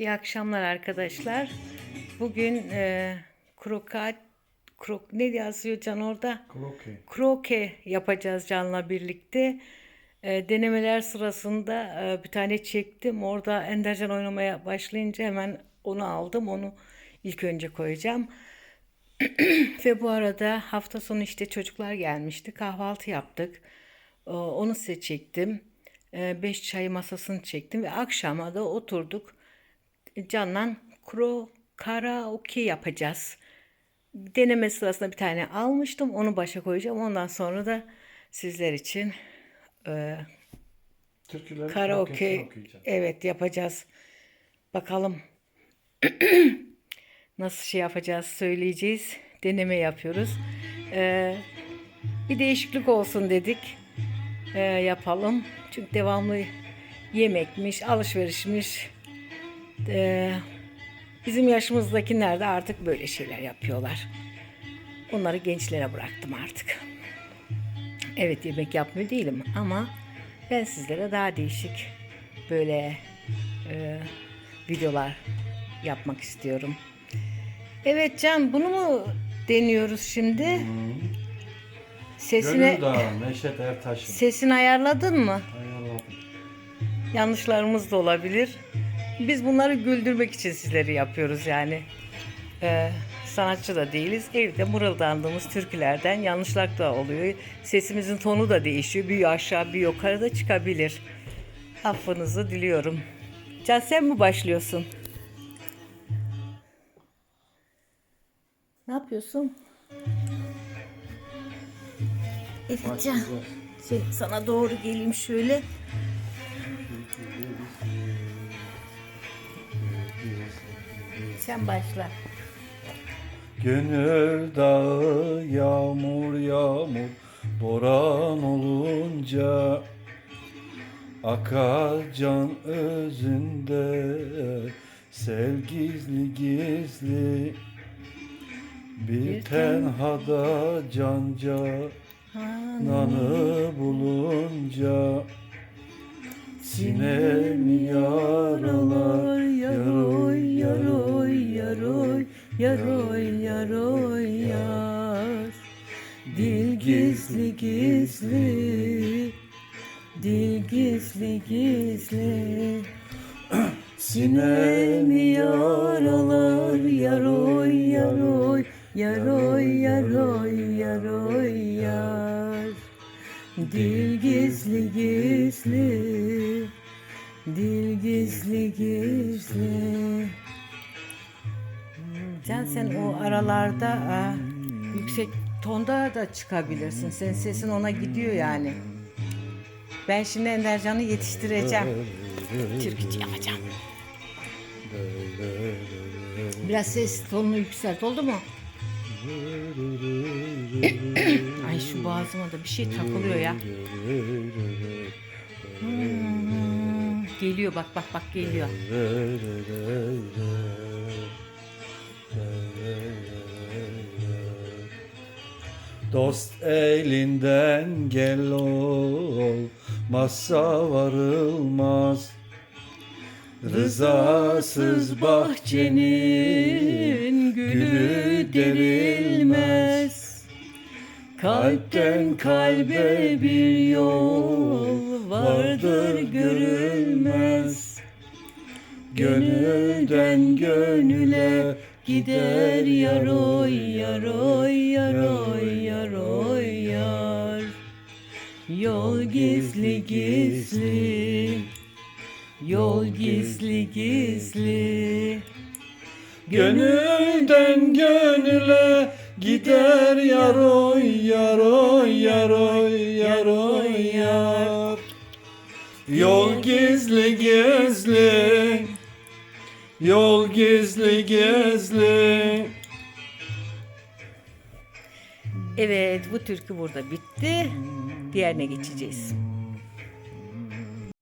İyi akşamlar arkadaşlar. Bugün e, krokat, krok ne yazıyor Can orada? Kroke. Kroke yapacağız Can'la birlikte. E, denemeler sırasında e, bir tane çektim. Orada Endercan oynamaya başlayınca hemen onu aldım. Onu ilk önce koyacağım. Ve bu arada hafta sonu işte çocuklar gelmişti. Kahvaltı yaptık. Ee, Onu size çektim. Ee, Beş çay masasını çektim ve akşama da oturduk. Can'la kro karaoke yapacağız. Deneme sırasında bir tane almıştım. Onu başa koyacağım. Ondan sonra da sizler için e, Türküler karaoke evet yapacağız. Bakalım nasıl şey yapacağız söyleyeceğiz. Deneme yapıyoruz. Ee, bir değişiklik olsun dedik. Ee, yapalım. Çünkü devamlı yemekmiş, alışverişmiş. Ee, bizim yaşımızdakiler de artık böyle şeyler yapıyorlar. Onları gençlere bıraktım artık. Evet yemek yapmıyor değilim ama ben sizlere daha değişik böyle e, videolar yapmak istiyorum. Evet Can bunu mu deniyoruz şimdi? Sesine Gönül Dağı, Neşet Ertaş'ın. sesini ayarladın mı? Ayarladım. Yanlışlarımız da olabilir. Biz bunları güldürmek için sizleri yapıyoruz yani. Ee, sanatçı da değiliz. Evde mırıldandığımız türkülerden yanlışlar da oluyor. Sesimizin tonu da değişiyor. Bir aşağı bir yukarı da çıkabilir. Affınızı diliyorum. Can sen mi başlıyorsun? Ne yapıyorsun? Evet Can. Başlayacağız. Şey, sana doğru geleyim şöyle. Sen başla. Gönül dağı yağmur yağmur boran olunca Akar can özünde sev gizli gizli Bir tenhada canca nanı bulunca Sinemi yaralar gizli dil gizli gizli. Sinemi yaralar yaroy yaroy yaroy yaroy yaroy yar. Dil gizli gizli, dil gizli gizli. Can sen o aralarda aa, yüksek tonda da çıkabilirsin. Senin sesin ona gidiyor yani. Ben şimdi Endercan'ı yetiştireceğim. Türkücü yapacağım. Biraz ses tonunu yükselt oldu mu? Ay şu boğazıma da bir şey takılıyor ya. Hmm, geliyor bak bak bak geliyor. Dost elinden gel olmazsa varılmaz. Rızasız bahçenin gülü derilmez Kalpten kalbe bir yol vardır görülmez. Gönülden gönüle gider yaroy yaroy yaroy gizli gizli. Yol gizli gizli. Gönülden gönüle gider yaroy yaroy yaroy yaroy yar. Yol gizli gizli. Yol gizli gizli. Evet bu türkü burada bitti. Diğerine geçeceğiz.